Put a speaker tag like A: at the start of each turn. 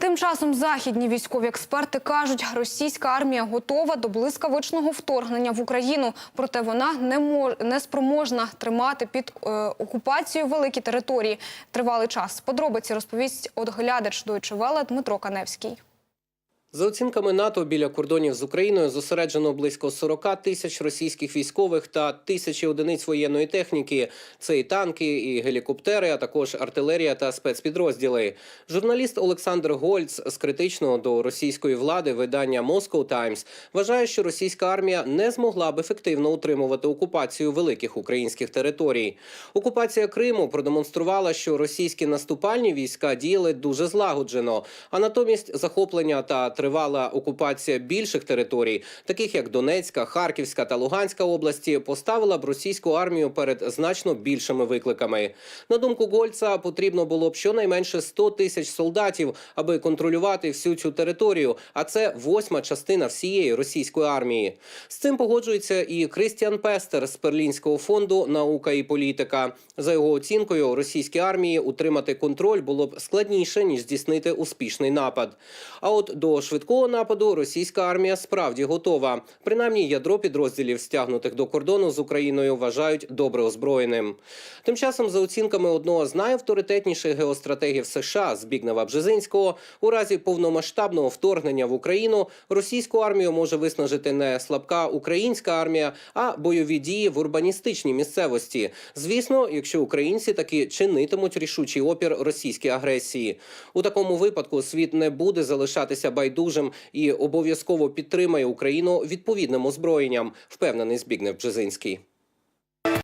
A: Тим часом західні військові експерти кажуть, російська армія готова до блискавичного вторгнення в Україну, проте вона не мож... не спроможна тримати під е, окупацією великі території тривалий час. Подробиці розповість от глядач Welle Дмитро Каневський.
B: За оцінками НАТО, біля кордонів з Україною зосереджено близько 40 тисяч російських військових та тисячі одиниць воєнної техніки. Це і танки, і гелікоптери, а також артилерія та спецпідрозділи. Журналіст Олександр Гольц з критичного до російської влади видання Moscow Times вважає, що російська армія не змогла б ефективно утримувати окупацію великих українських територій. Окупація Криму продемонструвала, що російські наступальні війська діяли дуже злагоджено, а натомість захоплення та тривала окупація більших територій, таких як Донецька, Харківська та Луганська області, поставила б російську армію перед значно більшими викликами. На думку Гольца, потрібно було б щонайменше 100 тисяч солдатів, аби контролювати всю цю територію. А це восьма частина всієї російської армії. З цим погоджується і Крістіан Пестер з Берлінського фонду наука і політика. За його оцінкою, російській армії утримати контроль було б складніше ніж здійснити успішний напад. А от до швидкого нападу російська армія справді готова. Принаймні, ядро підрозділів, стягнутих до кордону з Україною, вважають добре озброєним. Тим часом, за оцінками одного з найавторитетніших геостратегів США Збігнева Бжезинського, у разі повномасштабного вторгнення в Україну російську армію може виснажити не слабка українська армія, а бойові дії в урбаністичній місцевості. Звісно, якщо українці таки чинитимуть рішучий опір російській агресії. У такому випадку світ не буде залишатися байдужим і обов'язково підтримає Україну відповідним озброєнням, впевнений Збігнев Бжезинський.